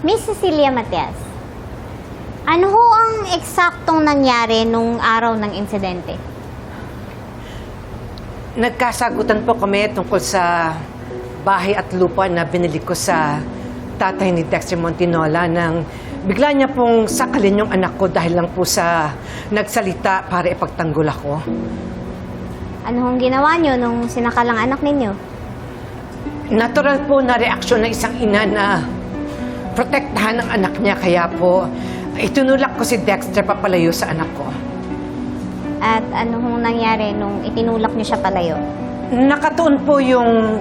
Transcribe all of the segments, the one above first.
Miss Cecilia Matias, ano ho ang eksaktong nangyari nung araw ng insidente? Nagkasagutan po kami tungkol sa bahay at lupa na binili ko sa tatay ni Dexter Montinola nang bigla niya pong sakalin yung anak ko dahil lang po sa nagsalita para ipagtanggol ako. Ano hong ginawa nyo nung sinakalang anak ninyo? Natural po na reaksyon ng isang ina na protektahan ang anak niya kaya po itinulak ko si Dexter papalayo sa anak ko. At ano hong nangyari nung itinulak nyo siya palayo? Nakatuon po yung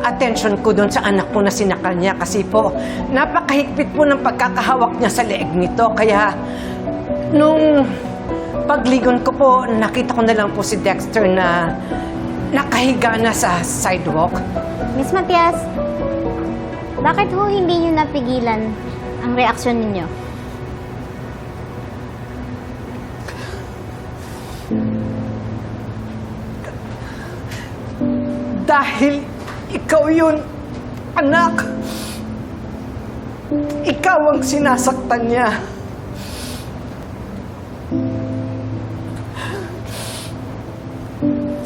attention ko doon sa anak ko na sinakal niya kasi po napakahigpit po ng pagkakahawak niya sa leeg nito. Kaya nung pagligon ko po, nakita ko na lang po si Dexter na nakahiga na sa sidewalk. Miss Matias, bakit ho hindi nyo napigilan ang reaksyon ninyo? Dahil ikaw yun, anak. Ikaw ang sinasaktan niya.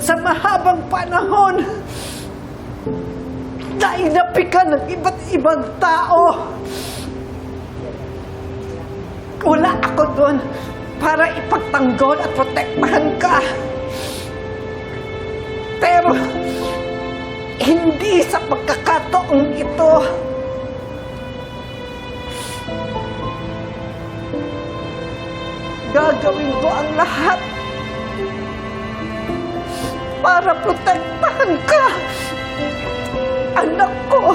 Sa mahabang panahon, nainapi ka ng iba't ibang tao. Wala ako doon para ipagtanggol at protektahan ka. Pero, hindi sa pagkakataong ito. Gagawin ko ang lahat para protektahan ka. Anak ko.